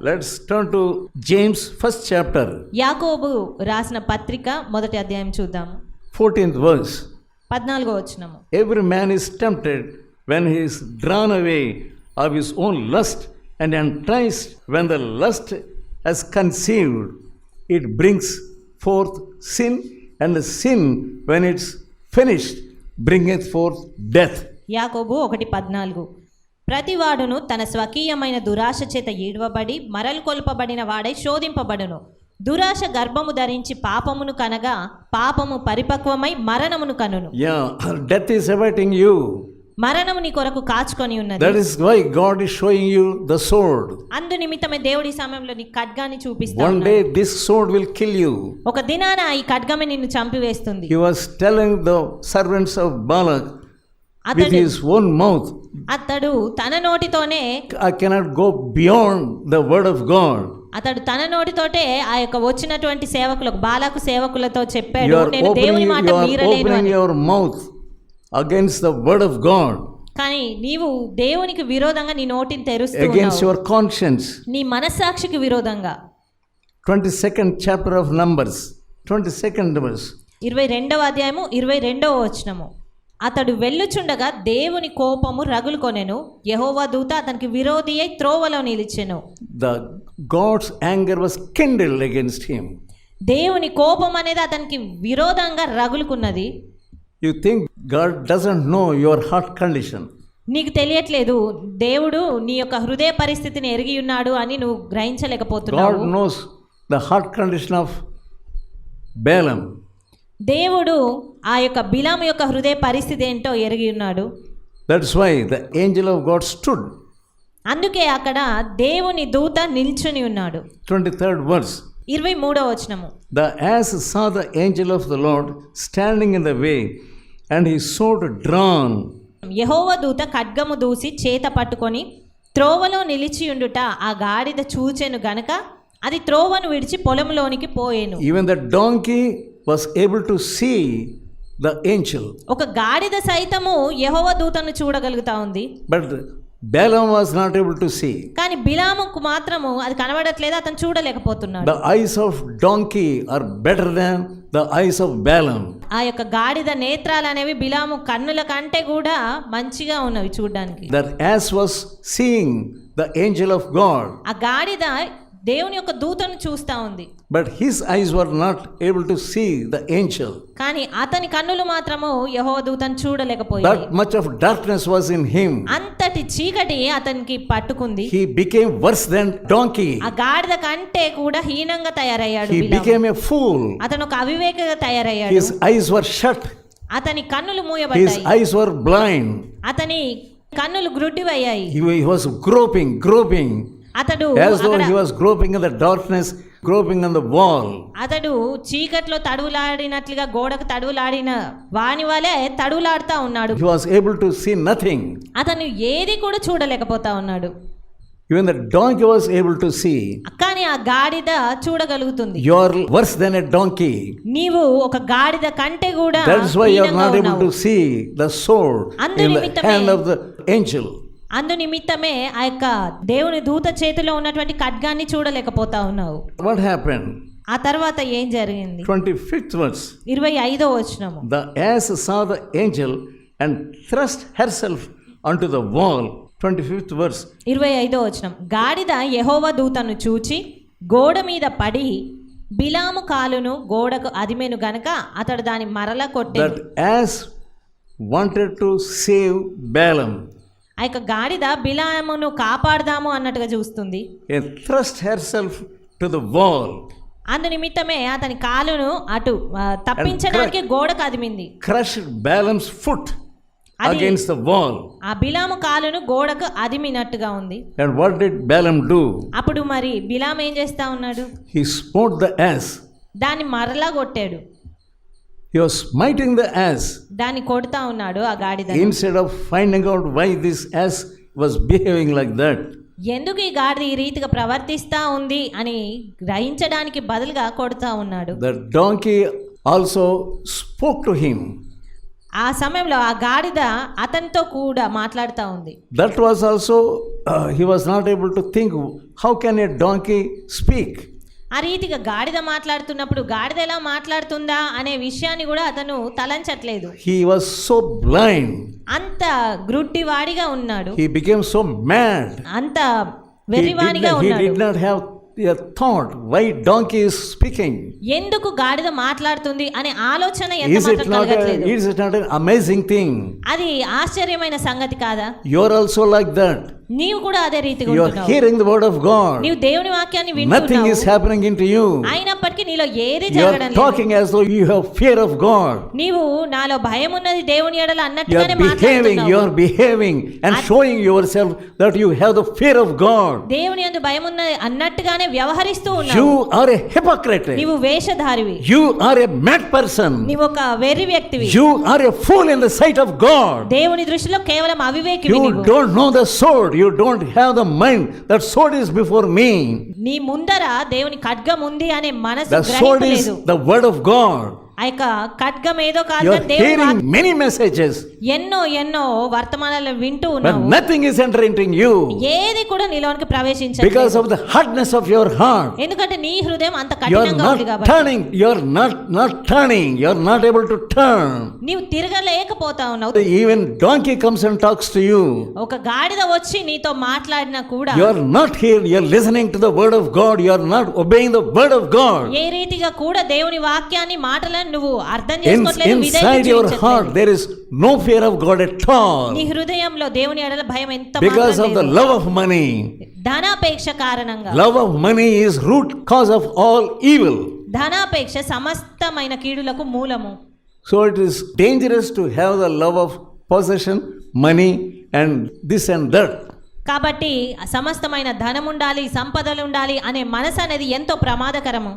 Let's turn to James, first chapter, యాకోబు రాసిన పత్రిక మొదటి అధ్యాయం చూద్దాము 14th verse. పద్నాలుగో వచ్చినము Every man is tempted when he is drawn away of his own lust and enticed when the lust has conceived. It brings forth sin, and the sin, when it's finished, bringeth forth death. యాకోబు ఒకటి పద్నాలుగు ప్రతివాడును తన స్వకీయమైన దురాశ చేత ఈడవబడి మరలు కొల్పబడిన వాడై శోధింపబడును దురాశ గర్భము ధరించి పాపమును కనగా పాపము పరిపక్వమై మరణమును కనును Yeah, death is awaiting you. మరణము నీ కొరకు కాచుకొని ఉన్నది That is why God is showing you the sword. అందు నిమిత్తమే దేవుడి సమయంలో నీ ఖడ్గాన్ని చూపిస్తాను One day this sword will kill you. ఒక దినాన ఈ ఖడ్గమే నిన్ను చంపివేస్తుంది was telling the servants of Balak with అతడు his own mouth, అతడు తన నోటితోనే I cannot go beyond the word of God అతడు తన నోటితోటే ఆ యొక్క వచ్చినటువంటి సేవకులకు బాలకు సేవకులతో చెప్పాడు నేను దేవుని మాట మీరలేను your mouth against the word of God కానీ నీవు దేవునికి విరోధంగా నీ నోటిని తెరుస్తూ అగైన్స్ట్ యువర్ కాన్షియన్స్ నీ మనసాక్షికి విరోధంగా. 22nd chapter of numbers. 22nd verse. 22వ అధ్యాయము 22వ వచనము. అతడు వెళ్ళుచుండగా దేవుని కోపము రగులుకొనెను యెహోవా దూత అతనికి విరోధి అయి త్రోవలో నిలిచెను The God's anger was kindled against him. దేవుని కోపం అనేది అతనికి విరోధంగా రగులుకున్నది You think God doesn't know your heart condition. నీకు తెలియట్లేదు దేవుడు నీ యొక్క హృదయ పరిస్థితిని ఎరిగి ఉన్నాడు అని నువ్వు గ్రహించలేకపోతున్నావు God knows the heart condition of Balaam. దేవుడు ఆ యొక్క బిలాము యొక్క హృదయ పరిస్థితి ఏంటో ఎరిగి ఉన్నాడు That's why the angel of God stood. అందుకే అక్కడ దేవుని దూత నిల్చుని ఉన్నాడు 23rd verse. ఇరవై మూడవ వచనము The ass saw the angel of the Lord standing in the way, and his sword drawn. యహోవ దూత ఖడ్గము దూసి చేత పట్టుకొని త్రోవలో నిలిచియుండుట ఆ గాడిద చూచెను గనక అది త్రోవను విడిచి పొలంలోనికి పోయేను Even the donkey was able to see the angel, ఒక గాడిద సైతము యహోవ దూతను చూడగలుగుతా ఉంది but Balaam was not able to see. కానీ బిలాముకు మాత్రము అది కనబడట్లేదు అతను చూడలేకపోతున్నాడు The eyes of donkey are better than the eyes of Balaam. ఆ యొక్క గాడిద నేత్రాలు అనేవి బిలాము కన్నుల కంటే కూడా మంచిగా ఉన్నవి చూడడానికి That ass was seeing the angel of God, ఆ గాడిద దేవుని యొక్క దూతను చూస్తా ఉంది. But his eyes were not able to see the angel కానీ అతని కన్నులు మాత్రము యహో దూతను చూడలేకపోయాయి. That much of darkness was in him అంతటి చీకటి అతనికి పట్టుకుంది. He became worse than donkey ఆ గాడిద కంటే కూడా హీనంగా తయారయ్యాడు హి బికేమ్ ఎ ఫూల్ అతను ఒక అవివేకగా తయారయ్యాడు. హిస్ ఐస్ వర్ షట్ అతని కన్నులు మూయబడ్డాయి. హిస్ ఐస్ వర్ బ్లైండ్ అతని కన్నులు గ్రుడ్డివయ్యాయి. హి వాస్ గ్రోపింగ్ గ్రోపింగ్ అతడు as though అక్కడ he was groping in the darkness, groping on the wall. అతడు చీకట్లో తడువులాడినట్లుగా గోడకు తడువులాడిన వాని వలె తడువులాడుతా ఉన్నాడు He was able to see nothing. అతను ఏది కూడా చూడలేకపోతా ఉన్నాడు Even the donkey was able to see. కానీ ఆ గాడిద చూడగలుగుతుంది You are worse than a donkey. నీవు ఒక గాడిద కంటే కూడా That's why you are హీనంగా not able ఉన్నావు. to see the sword అందు in the నిమిత్తమే- అందు నిమిత్తమే ఆ యొక్క దేవుని దూత చేతిలో ఉన్నటువంటి ఖడ్గాన్ని చూడలేకపోతా ఉన్నావు What happened? ఆ తర్వాత ఏం జరిగింది 25th verse. ఇరవై ఐదో వచనము The ass saw the angel and thrust herself onto the wall. 25th verse. ఇరవై ఐదో వచనం గాడిద యెహోవా దూతను చూచి గోడ మీద పడి బిలాము కాలును గోడకు అదిమెను గనక అతడు దాని మరల కొట్టే That ass wanted to save Balaam. ఆ యొక్క గాడిద బిలామును కాపాడదాము అన్నట్టుగా చూస్తుంది and thrust herself to the wall, అందు నిమిత్తమే అతని కాలును అటు తప్పించడానికి అదిమింది crushed Balaam's foot అది- against the wall. ఆ బిలాము కాలును గోడకు అదిమినట్టుగా ఉంది And what did Balaam do? అప్పుడు మరి బిలాం ఏం చేస్తా ఉన్నాడు He smote the ass. దాన్ని మరలా కొట్టాడు He was smiting the ass దాన్ని కొడుతా ఉన్నాడు ఆ గాడిద instead of finding out why this ass was behaving like that. ఎందుకు ఈ గాడిద ఈ రీతిగా ప్రవర్తిస్తా ఉంది అని గ్రహించడానికి బదులుగా కొడుతా ఉన్నాడు The donkey also spoke to him. ఆ సమయంలో ఆ గాడిద అతనితో కూడా మాట్లాడుతూ ఉంది That was also, uh, he was not able to think, how can a donkey speak? ఆ రీతిగా గాడిద మాట్లాడుతున్నప్పుడు గాడిద ఎలా మాట్లాడుతుందా అనే విషయాన్ని కూడా అతను తలంచట్లేదు. హీ వాజ్ సో బ్లైండ్ అంత గ్రుట్టి వాడిగా ఉన్నాడు. హీ బికేమ్ సో మ్యాడ్ అంత వెర్రివాణిగా ఉన్నాడు. He did not have a thought why donkey is speaking ఎందుకు గాడిద మాట్లాడుతుంది అనే ఆలోచన ఎంత మాత్రం ఇట్స్ నాట్ అమేజింగ్ థింగ్ అది ఆశ్చర్యమైన సంగతి కాదా? You are also like that నీవు కూడా అదే రీతిగా You are ఉంటున్నావు hearing the word of God. నీవు దేవుని వాక్యాన్ని Nothing వింటున్నావు is happening into you. అయినప్పటికీ నీలో ఏది You జరగడం are లేదు talking as though you have fear of God. నీవు నాలో భయం ఉన్నది దేవుని ఎడల You అన్నట్టుగానే are behaving, you మాట్లాడుతున్నావు are behaving and showing yourself that you have the fear of God. దేవుని యందు భయం ఉన్నది అన్నట్టుగానే వ్యవహరిస్తూ ఉన్నావు You are a hypocrite. నీవు వేషధారివి You are a mad person. నీవు ఒక వెర్రి వ్యక్తివి You are a fool in the sight of God. దేవుని దృష్టిలో కేవలం అవివేకివి You నీవు don't know the sword. You don't have the mind. That sword is before me. నీ ముందర దేవుని ఖడ్గం ఉంది అనే మనసు The sword is గ్రహించలేదు the word of God. ఆ యొక్క ఖడ్గం ఏదో కాదు హియరింగ్ మెనీ మెసేజెస్ ఎన్నో ఎన్నో వర్తమానాలను వింటూ ఉన్నావు. నథింగ్ ఇస్ ఎంటరింగ్ ఏది కూడా నీలోనికి ప్రవేశించదు of the hardness of your heart ఎందుకంటే నీ హృదయం అంత కఠినంగా ఉంది కాబట్టి. Turning you turning you are not to turn నీవు తిరగలేకపోతా ఉన్నావు. Even donkey comes and talks to ఒక గాడిద వచ్చి నీతో మాట్లాడినా కూడా you are not hear you listening to the word of God your not obeying the word of God ఏ రీతిగా కూడా దేవుని వాక్యాన్ని మాటలను నువ్వు అర్థం చేసుకోవట్లేదు your చూపించట్లేదు. heart, there is no fear of God at all నీ హృదయంలో దేవుని ఎడల భయం ఎంత మాత్రం the లేదు. love of money. ధనాపేక్ష కారణంగా Love of money is root cause of all evil. ధనాపేక్ష సమస్తమైన కీడులకు మూలము So it is dangerous to have the love of possession, money, and this and that. కాబట్టి సమస్తమైన ధనం ఉండాలి సంపదలు ఉండాలి అనే మనసు అనేది ఎంతో ప్రమాదకరము